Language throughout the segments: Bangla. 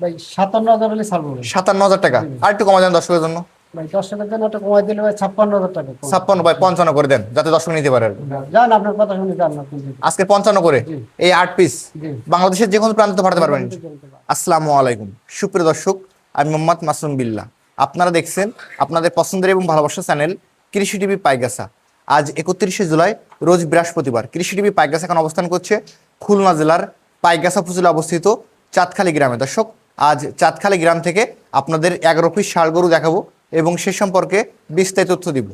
ভাই সাতান্ন হাজার হলে ছাড়বো সাতান্ন হাজার টাকা। আর একটু কমা দেন দর্শকের জন্য। ভাই দর্শকের জন্য একটা কমাই দিলে ভাই ছাপ্পান্ন হাজার টাকা ছাপ্পান্ন বাই পঞ্চান্ন করে দেন যাতে দর্শক নিতে পারে। যান আপনার কথা শুনে যান আজকে পঞ্চান্ন করে। এই আট পিস বাংলাদেশের যে কোনো প্রান্তে পাঠাতে পারবেন। আসসালামু আলাইকুম। সুপ্রিয় দর্শক আমি মোহাম্মদ মাসুম বিল্লাহ। আপনারা দেখছেন আপনাদের পছন্দের এবং ভালোবাসার চ্যানেল কৃষি টিভি পাইগাসা আজ একত্রিশে জুলাই রোজ বৃহস্পতিবার। কৃষি টিভি পাইগাসা এখন অবস্থান করছে খুলনা জেলার পাইগাসা উপজেলা অবস্থিত চাঁদখালী গ্রামে। দর্শক আজ চাঁদখালী গ্রাম থেকে আপনাদের এগারো পিস ষাড় গরু দেখাবো এবং সে সম্পর্কে বিস্তারিত তথ্য দিব।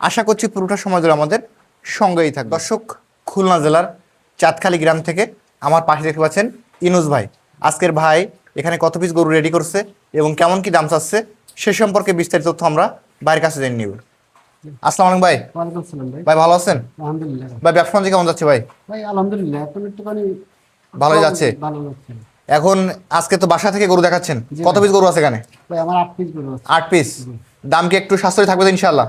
আশা করছি পুরোটা সময় ধরে আমাদের সঙ্গেই থাকবে। দর্শক খুলনা জেলার চাঁদখালী গ্রাম থেকে আমার পাশে দেখতে পাচ্ছেন ইনুস ভাই। আজকের ভাই এখানে কত পিস গরু রেডি করছে এবং কেমন কি দাম চাচ্ছে সে সম্পর্কে বিস্তারিত তথ্য আমরা ভাইয়ের কাছে জেনে নিব। আসসালামু আলাইকুম ভাই। ভাই। ভালো আছেন? আলহামদুলিল্লাহ। ভাই ব্যবসা কেমন যাচ্ছে ভাই? ভাই আলহামদুলিল্লাহ এখন একটুখানি ভালোই যাচ্ছে? ভালো যাচ্ছে। এখন আজকে তো বাসা থেকে গরু দেখাচ্ছেন। কত পিস গরু আছে এখানে? ভাই আমার আট পিস গরু আছে। আট পিস দাম কি একটু সাশ্রয় থাকবে তো ইনশাল্লাহ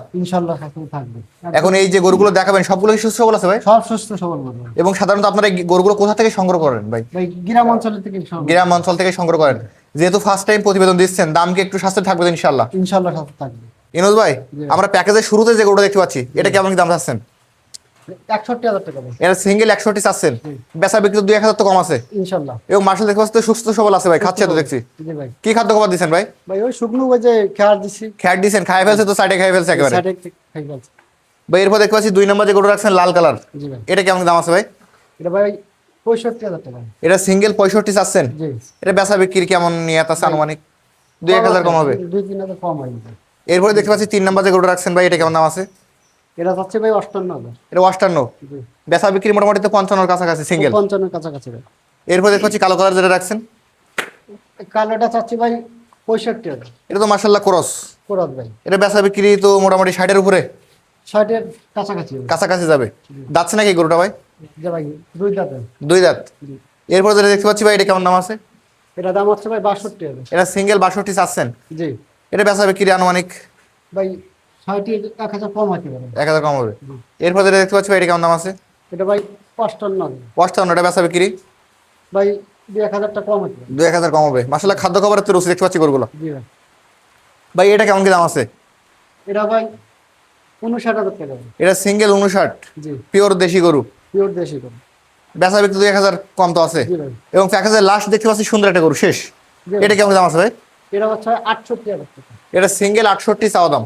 থাকবে। এখন এই যে গরুগুলো দেখাবেন সবগুলো কি সুস্থ সবল আছে ভাই? সব সুস্থ সবল গরু। এবং সাধারণত আপনারা এই গরুগুলো কোথা থেকে সংগ্রহ করেন ভাই? ভাই গ্রাম অঞ্চল থেকে গ্রাম অঞ্চল থেকে সংগ্রহ করেন। যেহেতু ফার্স্ট টাইম প্রতিবেদন দিচ্ছেন দাম কি একটু সাশ্রয় থাকবে তো ইনশাল্লাহ ইনশাল্লাহ সাথে থাকবে। ইনোজ ভাই আমরা প্যাকেজের শুরুতে যে গরুটা দেখতে পাচ্ছি এটা কেমন দাম চাচ্ছেন? একষট্টি হাজার টাকা ভাই এটা সিঙ্গেল একশোটি চাচ্ছেন? বেচা বিক্রি দুই এক হাজার তো কম আছে। ইনশাল্লাহ। এবং মার্শাল দেখতে পাচ্ছি সুস্থ সবল আছে ভাই খাচ্ছে তো দেখছি। কি খাদ্য খাবার দিচ্ছেন ভাই? ভাই ওই শুকনো ওই যে খেয়ার দিছি। খ্যাট দিচ্ছেন খাই ফেলছে তো সাইডে খাই ফেলছে একেবারে। সাইডে খাই গেছে ভাই এরপর দেখতে পাচ্ছি দুই নম্বর যে গরু রাখছেন লাল কালার। এটা কেমন দাম আছে ভাই? এটা ভাই পঁয়ষট্টি হাজার টাকা। এটা সিঙ্গেল পঁয়ষট্টি চাচ্ছেন? এটা বেচা বিক্রির কেমন আছে আনুমানিক? দুই এক হাজার কম হবে। দুই তিন হাজার কম হয় এরপরে দেখতে পাচ্ছি তিন নম্বর যে গরু রাখছেন ভাই এটা কেমন দাম আছে? এটা যাচ্ছে ভাই অষ্টান্ন হাজার। এটা অষ্টান্ন? বেচা বিক্রি মোটামুটি তো পঞ্চান্নর কাছাকাছি সিঙ্গেল পঞ্চান্নের কাছাকাছি এরপর দেখতে পাচ্ছি কালো কালার যেটা রাখছেন। কালোটা চাচ্ছি ভাই পঁয়ষট্টি হাজার। এটা তো মার্শাল্লাহ ক্রস। কোরাত ভাই। এটা বেচা বিক্রি তো মোটামুটি ষাটের উপরে? ষাটের কাছাকাছি কাছাকাছি যাবে। যাচ্ছে নাকি গরুটা ভাই? দুই দাঁত। দুই দাঁত। এরপর যেটা দেখতে পাচ্ছি ভাই এটা কেমন দাম আছে? এটা দাম হচ্ছে ভাই বাষট্টি এটা সিঙ্গেল বাষট্টি চাচ্ছেন? জি। এটা বেচা বিক্রি আনুমানিক? ভাই ষাটটি এক হাজার কম হতে পারে। এক হাজার কম হবে। এরপর যেটা দেখতে পাচ্ছি এটা কেমন দাম আছে? এটা ভাই অষ্টান্ন এটা বেচা বিক্রি? ভাই দুই এক হাজারটা কম হতে পারে। দুই এক হাজার কম হবে। মাসাল্লাহ খাদ্য খাবারের তো রসি দেখতে পাচ্ছি গরুগুলো। জি ভাই। ভাই এটা কেমন কি দাম আছে? এটা ভাই উনষাট হাজার টাকা। এটা সিঙ্গেল উনষাট জি। পিওর দেশি গরু। পিওর দেশি করে বেচা বিক্রি দুই এক হাজার কম তো আছে। জি ভাই। এবং প্যাকেজের লাস্ট দেখতে পাচ্ছি সুন্দর একটা গরু শেষ। এটা কেমন দাম আছে ভাই? এটা হচ্ছে আটষট্টি হাজার টাকা। এটা সিঙ্গেল আটষট্টি চাওয়া দাম।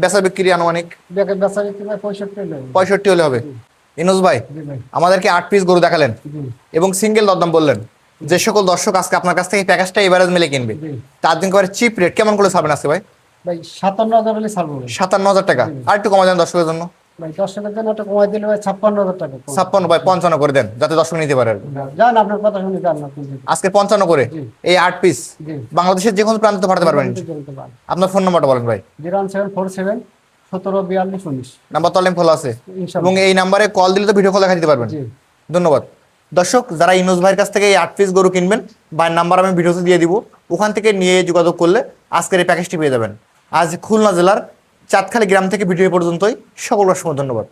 বেচা বিক্রি আনুমানিক? পঁয়ষট্টি হলে হবে। ইনুস ভাই আমাদেরকে আট পিস গরু দেখালেন। এবং সিঙ্গেল দরদাম বললেন। যে সকল দর্শক আজকে আপনার কাছ থেকে প্যাকেজটা এভারেজ মিলে কিনবে। তার দিন করে চিপ রেট কেমন করে ছাড়বেন আজকে ভাই? ভাই সাতান্ন হাজার হলে সাতান্ন হাজার টাকা। আর একটু কমা যান দর্শকের জন্য। ভাই দর্শকের জন্য একটা কমাই দিলে ভাই ছাপ্পান্ন হাজার টাকা ছাপ্পান্ন বাই পঞ্চান্ন করে দেন যাতে দর্শক নিতে পারে। যান আপনার কথা শুনে যান আজকে পঞ্চান্ন করে এই আট পিস বাংলাদেশের যে কোনো প্রান্তে পাঠাতে পারবেন। আপনার ফোন নাম্বারটা বলেন ভাই। Zero one seven four seven সতেরো বিয়াল্লিশ উনিশ। নাম্বার তো অনলাইন খোলা আছে। এবং এই নাম্বারে কল দিলে তো ভিডিও কল দেখা দিতে পারবেন। ধন্যবাদ। দর্শক যারা ইনোজ ভাইয়ের কাছ থেকে এই আট পিস গরু কিনবেন ভাইয়ের নাম্বার আমি ভিডিওতে দিয়ে দিব। ওখান থেকে নিয়ে যোগাযোগ করলে আজকের এই প্যাকেজটি পেয়ে যাবেন। আজ খুলনা জেলার চাঁদখালী গ্রাম থেকে ভিডিও পর্যন্তই। সকল অসংখ্য ধন্যবাদ।